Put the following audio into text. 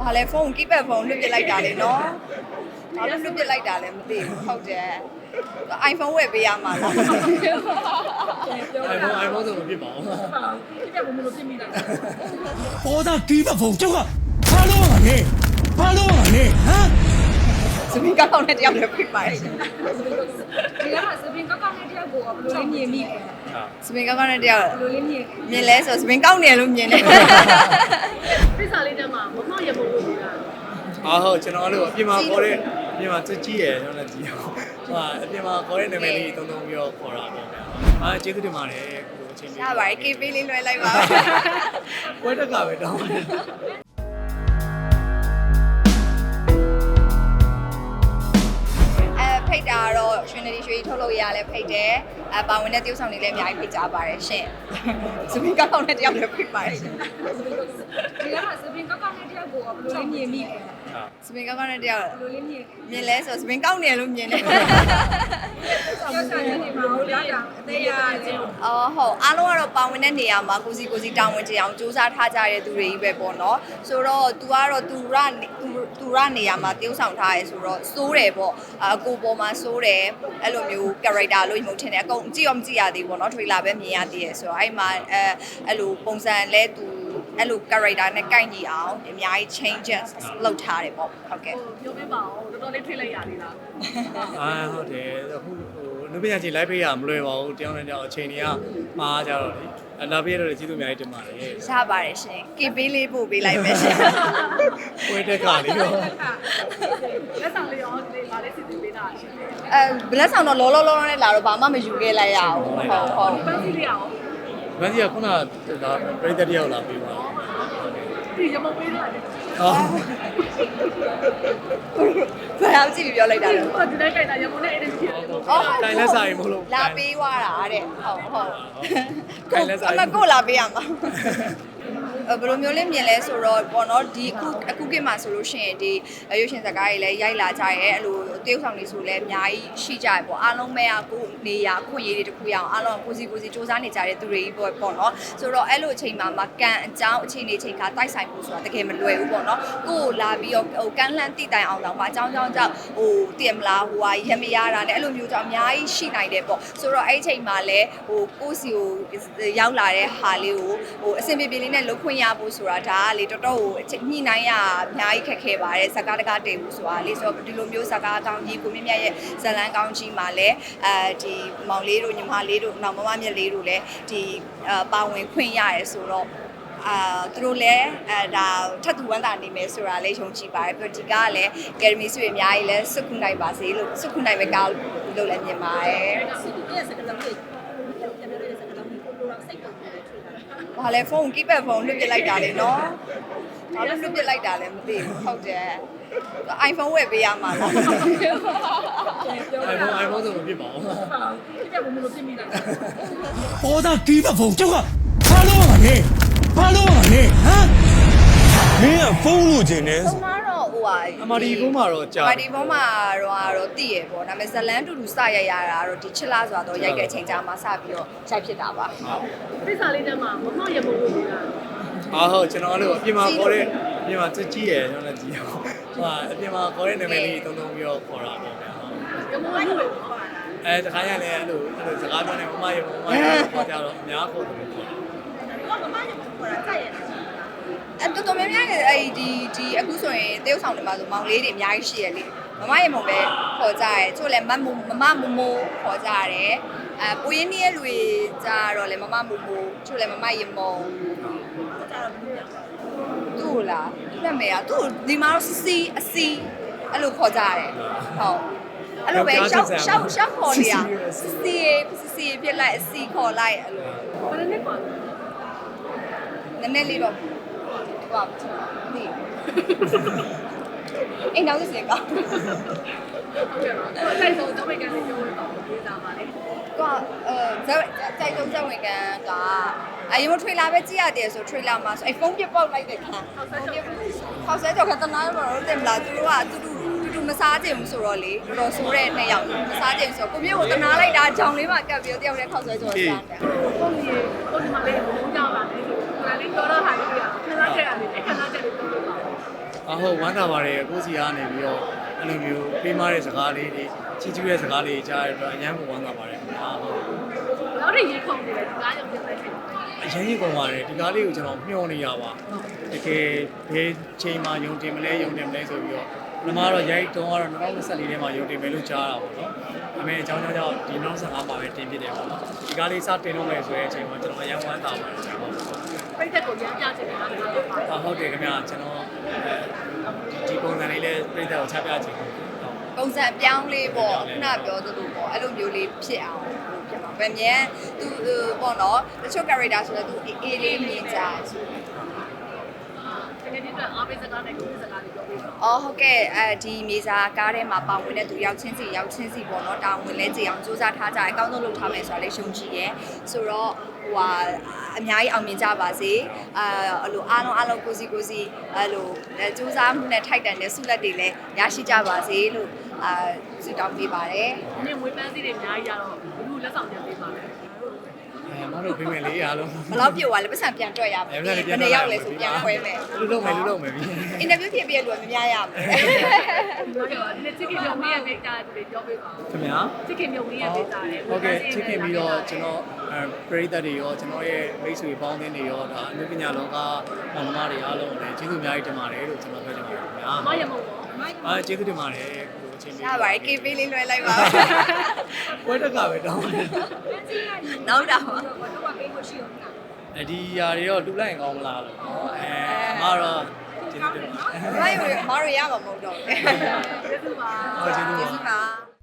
ဘာလဲဖုန်း keypad ဖုန်းလွှတ်ပစ်လိုက်တာလေနော်ဘာလို့လွှတ်ပစ်လိုက်တာလဲမသိဘူးဟုတ်တယ် iPhone ဝယ်ပေးရမှာလား iPhone iPhone ဆိုမဖြစ်ပါဘူးဒီကဘယ်လိုဖြစ်မိလဲပေါ်သားဒီဘက်ဖုန်းကျောက်ကဘာလို့ရလဲဘာလို့ရလဲဟမ်စပင်းကောက်ကောက်နဲ့တယောက်လည်းဖိပါတယ်ဒီကမှာစပင်းကောက်ကောက်နဲ့တယောက်ကိုဘယ်လိုလေးမြင်မိလဲစပင်းကောက်ကောက်နဲ့တယောက်ဘယ်လိုလေးမြင်မြင်လဲဆိုစပင်းကောက်နေလို့မြင်တယ်ပြစ်စာလေးတက်မှာမမောက်ရမို့လို့လား အာဟုတ်ကျွန်တော်အဲ့လိုအပြင်မှာခေါ်တဲ့အပြင်မှာကြကြီးရယ်ကျွန်တော်လည်းကြည့်အောင်ဟိုအပြင်မှာခေါ်တဲ့နာမည်လေးတုံးတုံးပြီးတော့ခေါ်တာပေါ့ဗျာအာကျေးဇူးတင်ပါတယ်ကိုအချိန်ရပါတယ် KP လေးလွှဲလိုက်ပါပွဲတက်ကပဲတောင်းတယ်အဲဖိတ်တာကတော့ Trinity ရွှေထုတ်လို့ရလဲဖိတ်တယ် အဲပါဝင်တဲ့တယောက်ဆောင်တွေလည်းအများကြီးဖိတ်ကြပါတယ်ရှင်စပင်းကောက်ကောက်နဲ့တယောက်လည်းဖိတ်ပါတယ်ရှင်ဒီကမှာစပင်းကောက်ကောက်နဲ့တယောက်ကိုဘယ်လိုလေးမြင်မိလဲစပင်းကောက်ကောက်နဲ့တယောက်ဘယ်လိုလေးမြင်မြင်လဲဆိုစပင်းကောက်နေလို့မြင်တယ်ကျောက်စာနေမှာဟုတ်လားအသေးရချင်းအော်ဟုတ်အားလုံးကတော့ပါဝင်တဲ့နေရာမှာကိုစီကိုစီတာဝန်ကျအောင်စူးစမ်းထားကြတဲ့သူတွေကြီးပဲပေါ့နော်ဆိုတော့ तू ကတော့ तू ရသူသူရနေရာမှာတယောက်ဆောင်ထားရဲဆိုတော့စိုးတယ်ပေါ့အကိုပေါ်မှာစိုးတယ်အဲ့လိုမျိုး character လို့မျိုးထင်တယ်အကုန်ကြည့်ရောမကြည့်ရသေးဘူးပေါ့နော် trailer ပဲမြင်ရသေးတယ်ဆိုတော့အဲ့မှာအဲအဲ့လိုပုံစံလဲ तू အဲ့လို character နဲ့ကိုက်ညီအောင်အများကြီး changes လုပ်ထားတယ်ပေါ့ဟုတ်ကဲ့ပြောပြပါဦးတော်တော်လေးထွေးလိုက်ရသေးလားအာဟုတ်တယ်အခုဟိုလူပညာကြီး live ပေးရမလွယ်ပါဘူးတယောက်နဲ့တယောက်အချိန်တွေကမှားကြတော့လေအ လာပေးရတော့ကျေးဇူးအများကြီးတင်ပါတယ်ရပါတယ်ရှင် KP လေးပို့ပေးလိုက်မယ်ရှင်ပွဲတက်ကလေးတော့လက်ဆောင်လေးရောဒီပါလေးစီစဉ်ပေးတာရှင်အဲဘလက်ဆောင်တော့လောလောလောလောနဲ့လာတော့ဘာမှမယူခဲ့လိုက်ရအောင်ဟုတ်ဟုတ်ပန်းစီလေးရောမန်ကြီးကခုနကဒါပြိတ္တတယောက်လာပေးပါ ဒီရမပေးတာလေအော်ဘာသာကြည့်ပြီးပြောလိုက်တာလဲဟိုဒီနေ့ကြိုင်တာရမနဲ့အဲ့ဒီဖြစ်တယ်အော်တိုင်လက်ဆိုင်မလို့လာပေးသွားတာတဲ့ဟုတ်ဟုတ်ခိုင်လက်ဆိုင်အမကိုလာပေးရမှာအဲ ဘယ်လိုမျိုးလေးမြင်လဲဆိုတော့ပေါ့နော်ဒီအခုအခုကိမှာဆိုလို့ရှိရင်ဒီရွှေရှင်စကားတွေလည်းရိုက်လာကြရဲအဲ့လိုတရုပ်ဆောင်တွေဆိုလည်းအများကြီးရှိကြရပေါ့အားလုံးပဲအခုနေရအခုရေးတွေတခုရအောင်အားလုံးကိုစီကိုစီစူးစမ်းနေကြတဲ့သူတွေကြီးပေါ့ပေါ့နော်ဆိုတော့အဲ့လိုအချိန်မှာမကန်အကြောင်းအချိန်နေချိန်ခါတိုက်ဆိုင်ဖို့ဆိုတာတကယ်မလွယ်ဘူးပေါ့နော်ကိုကိုလာပြီးတော့ဟိုကန်လှမ်းတိတိုင်အောင်တော့မအကြောင်းကြောင်းကြောင့်ဟိုတည်မလားဟိုဟာရမရတာနဲ့အဲ့လိုမျိုးကြောင့်အများကြီးရှိနိုင်တယ်ပေါ့ဆိုတော့အဲ့အချိန်မှာလည်းဟိုကိုစီကိုရောက်လာတဲ့ဟာလေးကိုဟိုအစင်ပြေပြေလေးနဲ့လှုပ်ခွင့်ရဖို့ဆိုတာဒါကလေတော်တော်ကိုအချိန်ညှိနှိုင်းရအများကြီးခက်ခဲပါတယ်စကားတကားတည်ဖို့ဆိုတာလေဆိုတော့ဒီလိုမျိုးစကားကောင်းကြီးကိုမြင့်မြတ်ရဲ့ဇလန်းကောင်းကြီးမှာလည်းအဲဒီမောင်လေးတို့ညီမလေးတို့နောက်မမမြက်လေးတို့လည်းဒီအာပါဝင်ခွင့်ရရဲဆိုတော့အာသူတို့လည်းအဲဒါထပ်တူဝမ်းသာနေမယ်ဆိုတာလေးယုံကြည်ပါတယ်ပြီးတော့ဒီကားကလည်းကယ်ဒမီဆွေအများကြီးလည်းစွတ်ခုနိုင်ပါစေလို့စွတ်ခုနိုင်မဲ့ကားလို့လည်းမြင်ပါတယ် ဘာလဲဖုန်း keypad ဖုန်းလွှတ်ပစ်လိုက်တာလေနော်။ဘာလို့လွှတ်ပစ်လိုက်တာလဲမသိဘူးဟုတ်တယ်။ iPhone ဝယ်ပေးရမှာလား iPhone iPhone ဆိုမဖြစ်ပါဘူးဒီကဘယ်လိုဖြစ်မိလဲပေါ်သားဒီဘက်ဖုန်းကျောက်ကဘာလို့ရလဲဘာလို့ရလဲဟမ်မင်းကဖုန်းလို့ခြင်းနဲ့။ဆုံး တော့ဟိုဟာအမဒီကုန်းမှာတော့ကြာပါတီဖုန်းမှာတော့တော့တည်ရပေါ့။ဒါပေမဲ့ဇလန်းတူတူစရိုက်ရတာတော့ဒီချစ်လားဆိုတော့ရိုက်တဲ့အချိန်ကြာမှစပြီးတော့ရိုက်ဖြစ်တာပါပြစ်စာလေးတက်မှာမမောက်ရမို့လို့လားအာဟုတ်ကျွန်တော်အဲ့လိုအပြင်မှာခေါ်တဲ့အပြင်မှာကြကြီးရယ်ကျွန်တော်လည်းကြည့်အောင်ဟိုအပြင်မှာခေါ်တဲ့နာမည်လေးတုံးတုံးပြီးတော့ခေါ်တာပေါ့ဗျာကမောက်ရမို့လို့ခေါ်တာအဲတခါရလည်းအဲ့လိုအဲ့လိုစကားပြောနေမမရေမမရေခေါ်ကြတော့အများခေါ်တယ်ခေါ်တာကမမရမို့ခေါ်တာကြိုက်ရတယ် အဲတော်တော်များများကအဲ့ဒီဒီအခုဆိုရင်တရုတ်ဆောင်တွေမှာဆိုမောင်လေးတွေအများကြီးရှိရလေမမရေမုံပဲခေါ်ကြရဲချို့လည်းမမမမမမိုးခေါ်ကြရတယ်အဲပူရင်းနီးရဲ့လူတွေကြတော့လည်းမမမိုးမိုးချို့လည်းမမရေမုံသူ့လားပြတ်မယ်อ่ะသူ့ဒီမှာတော့စီအစီအဲ့လိုခေါ်ကြရတယ်ဟုတ်အဲ့လိုပဲရှောက်ရှောက်ရှောက်ခေါ်နေရစီစီပြစ်လိုက်အစီခေါ်လိုက်အဲ့လိုဘယ်နဲ့ခေါ်နည်းနည်းလေးတော့ ဟိုဒီအိမ်နောက်စင်ကောဟုတ်ကဲ့ပါအဲ့ဒါဆိုတော့ဘယ်ကနေပြောလို့တော့ပြေးတာပါလေကွာအဲဇက်ကြိုက်ဆုံးဇက်ဝင်ကန်ကအရင်ကထရေလာပဲကြည့်ရတယ်ဆိုထရေလာမှာဆိုအဲဖုန်းပြပေါက်လိုက်တဲ့ခံဟောက်ဆဲကြောက်ခက်တနာမလို့တင်မလားသူတို့ကတူတူတူတူမစားကြဘူးဆိုတော့လေတော်တော်ဆိုးတဲ့နှစ်ယောက်မစားကြဘူးဆိုတော့ကိုမျိုးကိုတနာလိုက်တာဂျောင်လေးမှာကပ်ပြီးတော့တယောက်နဲ့ခောက်ဆွဲကြော်စားတယ်ပုံကြီးပုံဒီမှာလေးဘုံကြောက်လာတယ်ခဏလေးတော်တော့ဟာကြီးပြခဏချက်ရတယ်ခဏချက်လေးပြောလို့ပါ အာ အ ဟုတ်ဝမ်းသာပါတယ်ကိုစီကနေပြီးတော့အဲ့လိုမျိုးပေးမတဲ့စကားလေးတွေချီးကျူးတဲ့စကားလေးကြားရတော့အရန်ကိုဝမ်းသာပါတယ်ခင်ဗျာဟုတ်နောက်တစ်ရေခုန်နေတယ်ဒီကားရုံပြတဲ့ချိန်အရင်ကြီးကုန်ပါတယ်ဒီကားလေးကိုကျွန်တော်မျှော်နေရပါတကယ်ဘယ်ချိန်မှယုံတင်မလဲယုံတင်မလဲဆိုပြီးတော့ပထမတော့ရိုက်တုံးကတော့2024ထဲမှာယုံတင်မယ်လို့ကြားတာပေါ့နော်ဒါပေမဲ့အကြောင်းကြောင့်ကြောင့်ဒီ2025မှာပဲတင်ဖြစ်တယ်ပေါ့နော်ဒီကားလေးစတင်တော့မယ်ဆိုတဲ့အချိန်မှာကျွန်တော်အရန်ဝမ်းသာပါတယ်ကျွန်တော်ပြိတ္တကိုရမ်းပြချင်တယ်နော်ဒီကားမှာအာဟုတ်တယ်ခင်ဗျာကျွန်တော်အဲဒီ ပုံစံလေးလည်းပြိတ္တာကိုချပြချင်တယ်ဟုတ်ပုံစံပြောင်းလေးပေါ့ခုနပြောသလိုပေါ့အဲ့လိုမျိုးလေးဖြစ်အောင်ဖြစ်မှာပဲမြန်သူပေါ့နော်တချို့ character ဆိုတော့သူအေးလေးမြင်ကြဆိုတက ယ်ဒီတော့အားပေးစကားနဲ့ကိုယ်စကားတွေပြောပြီးတော့အော်ဟုတ်ကဲ့အဲဒီမြေစာကားထဲမှာပါဝင်တဲ့သူရောက်ချင်းစီရောက်ချင်းစီပေါ့နော်တာဝန်လဲကြည်အောင်စူးစမ်းထားကြတယ်အကောင်းဆုံးလုပ်ထားမယ်ဆိုတာလေးရှုံကြည်ရယ်ဆိုတော့ဟိုဟာအများကြီးအောင်မြင်ကြပါစေအာအဲ့လိုအားလုံးအားလုံးကိုစီကိုစီအဲ့လိုစူးစမ်းမှုနဲ့ထိုက်တန်တဲ့ဆုလက်တွေလည်းရရှိကြပါစေလို့အာဆုတောင်းပေးပါတယ်ဒီနေ့ဝေးပန်းစီတွေအများကြီးရတော့ဘုလူလက်ဆောင်တင်ပေးပါမယ်အဲ မတို့ပြင်မယ်လေအားလုံးဘယ်လောက်ပြုတ်သွားလဲပတ်စံပြန်တွက်ရမယ်ဘယ်နှစ်ယောက်လဲဆိုပြန်ခွဲမယ်လူလုံးမယ်လူလုံးမယ်ပြီအင်တာဗျူးဖြစ်ပြီးလူကမများရမယ်ဟုတ်ကဲ့ပါဒီနေ့ချစ်ခင်မြုံလေးရဲ့မိသားစုတွေပြောပေးပါဦးခင်ဗျာချစ်ခင်မြုံလေးရဲ့မိသားစုတွေဟုတ်ကဲ့ချစ်ခင်ပြီးတော့ကျွန်တော်အဲပရိသတ်တွေရောကျွန်တော်ရဲ့မိတ်ဆွေပေါင်းသင်းတွေရောဒါအနုပညာလောကမောင်နှမတွေအားလုံးလည်းကျေးဇူးအများကြီးတင်ပါတယ်လို့ကျွန်တော်ပြောချင်ပါတယ်ခင်ဗျာမရမုံပေါ့အားကျေးဇူးတင်ပါတယ်ကိုအ ချင်းရပါတယ်ကေပေးလေးလွှဲလိုက်ပါဝက်တက်ကပဲတောင်းတယ်နောက်တော့အဲဒီຢာတွေတော့တူလိုက်ရင်ကောင်းမလားလို့အဲအမတော့ကျေးဇူးတင်ပါတယ်ဘာလို့မရမှာမဟုတ်တော့ဘူးကျေးဇူးပါဟုတ်ကျေးဇူးကျေးပါဇူးပါ